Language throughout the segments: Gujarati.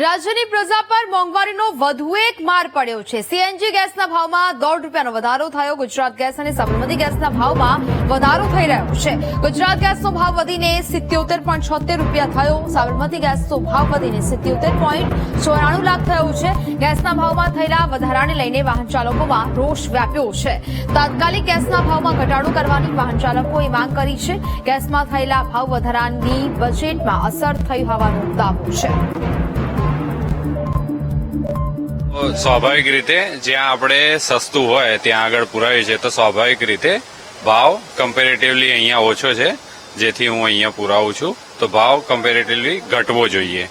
રાજ્યની પ્રજા પર મોંઘવારીનો વધુ એક માર પડ્યો છે. સીએનજી ગેસના ભાવમાં દોઢ રૂપિયાનો વધારો થયો. ગુજરાત ગેસ અને સાબરમતી ગેસના ભાવમાં વધારો થઈ રહ્યો છે. ગુજરાત ગેસનો ભાવ વધીને સિત્યોતેર પોઈન્ટ છોતેર રૂપિયા થયો. સાબરમતી ગેસનો ભાવ વધીને સિત્યોતેર પોઈન્ટ ચોરાણું લાખ થયો છે. ગેસના ભાવમાં થયેલા વધારાને લઈને વાહન ચાલકોમાં રોષ વ્યાપ્યો છે. તાત્કાલિક ગેસના ભાવમાં ઘટાડો કરવાની વાહન ચાલકોએ માંગ કરી છે. ગેસમાં થયેલા ભાવ વધારાની બજેટમાં અસર થઈ હોવાનો દાવો છે. સ્વાભાવિક રીતે જ્યાં આપણે સસ્તું હોય, ત્યાં આગળ પુરાવીએ છે, તો સ્વાભાવિક રીતે ભાવ કમ્પેરેટિવલી અહીંયા ઓછો છે, જેથી હું અહીંયા પુરાવું છું. તો ભાવ કમ્પેરેટિવલી ઘટવો જોઈએ.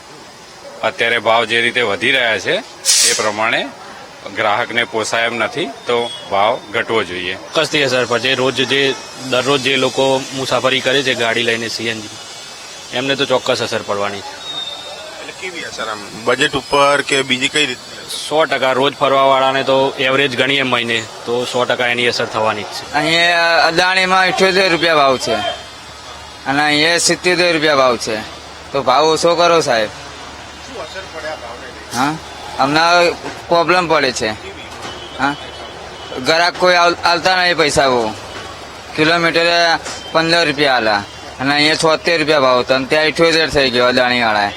અત્યારે ભાવ જે રીતે વધી રહ્યા છે, એ પ્રમાણે ગ્રાહકને પોસાય એમ નથી, તો ભાવ ઘટવો જોઈએ. કસ્તી અસર પડશે રોજ જે, દરરોજ જે લોકો મુસાફરી કરે છે ગાડી લઈને સીએનજી એમને તો ચોક્કસ અસર પડવાની છે. એટલે કેવી અસર આમ બજેટ ઉપર કે બીજી કઈ રીતે? સો ટકા રોજ ફરવા વાળાને તો એવરેજ ગણીએ મહિને તો સો ટકા એની અસર થવાની જ છે. અહીંયા અદાણીમાં ઇઠ્યોતેર રૂપિયા ભાવ છે. અને અહીંયા સિત્યોતેર રૂપિયા ભાવ છે. તો ભાવ ઓછો કરો સાહેબ. હા? અમને પ્રોબ્લેમ પડે છે. હા? ગ્રાહક કોઈ આવ- આલતા નહીં પૈસા બહુ. કિલોમીટરે પંદર રૂપિયા આલા. અને અહીંયા છોતેર રૂપિયા ભાવ હતો. અને ત્યાં ઇઠ્યોતેર થઈ ગયો અદાણી વાળા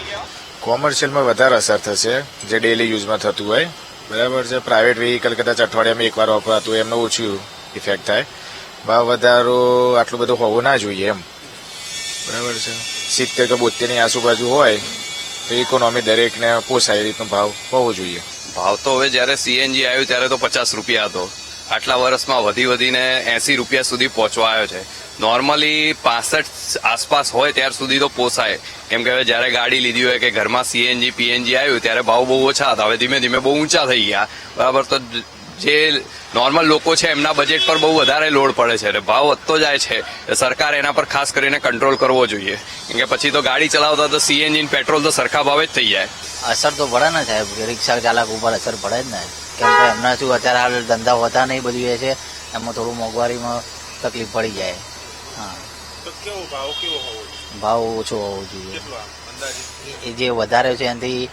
કોમર્શિયલમાં વધારે અસર થશે, જે ડેલી યુઝમાં થતું હોય. બરાબર છે? પ્રાઇવેટ વ્હીકલ કદાચ અઠવાડિયામાં એકવાર વપરાતું હોય, એમનો ઓછું ઇફેક્ટ થાય. ભાવ વધારો આટલું બધું હોવું ના જોઈએ એમ. બરાબર છે? સિત્તેર કે બોતેરની આજુબાજુ હોય, તો ઇકોનોમી દરેકને પોસાય રીતનો ભાવ હોવો જોઈએ. ભાવ તો હવે જ્યારે સીએનજી આવ્યું, ત્યારે તો પચાસ રૂપિયા હતો. આટલા વર્ષમાં વધી વધીને એસી રૂપિયા સુધી પહોંચવા આવ્યો છે. નોર્મલી પાસઠ આસપાસ હોય ત્યાર સુધી તો પોસાય. કેમ કે હવે જ્યારે ગાડી લીધી હોય કે ઘરમાં સીએનજી પીએનજી આવ્યું ત્યારે ભાવ બહુ ઓછા હતા. હવે ધીમે ધીમે બહુ ઊંચા થઈ ગયા. બરાબર, તો જે નોર્મલ લોકો છે એમના બજેટ પર બહુ વધારે લોડ પડે છે. ભાવ વધતો જાય છે. સરકાર એના પર ખાસ કરીને કંટ્રોલ કરવો જોઈએ. કેમ કે પછી તો ગાડી ચલાવતા તો સીએનજી પેટ્રોલ તો સરખા ભાવે જ થઈ જાય. અસર તો પડે ને સાહેબ. રિક્ષા ચાલક ઉપર અસર પડે જ ને. કેમ કે એમના શું અત્યારે હાલ ધંધા હોતા નહીં બધું એ છે એમાં થોડું મોંઘવારીમાં તકલીફ પડી જાય. હા. ભાવ કેવો હોવો ભાવ ઓછો હોવો જોઈએ. એ જે વધારે છે એનાથી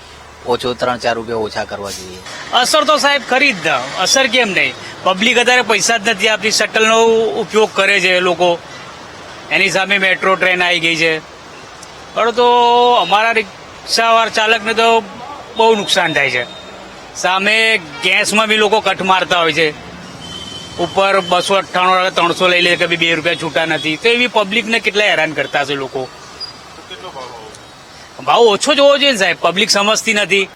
ઓછો ત્રણ ચાર રૂપિયા ઓછા કરવા જોઈએ. અસર તો સાહેબ ખરી જ ને. અસર કેમ નહીં? પબ્લિક અત્યારે પૈસા જ નથી આપતી. શટલનો ઉપયોગ કરે છે લોકો. એની સામે મેટ્રો ટ્રેન આવી ગઈ છે. પણ તો અમારા રિક્ષાવાળા ચાલકને તો બહુ નુકસાન થાય છે. સામે ગેસમાં બી લોકો કટ મારતા હોય છે. ઉપર બસો અઠ્ઠાણું ત્રણસો લઈ લે કે બે રૂપિયા છૂટા નથી. તો એવી પબ્લિકને કેટલા હેરાન કરતા હશે લોકો? ભાવ ઓછો જોવો જોઈએ સાહેબ. પબ્લિક સમજતી નથી.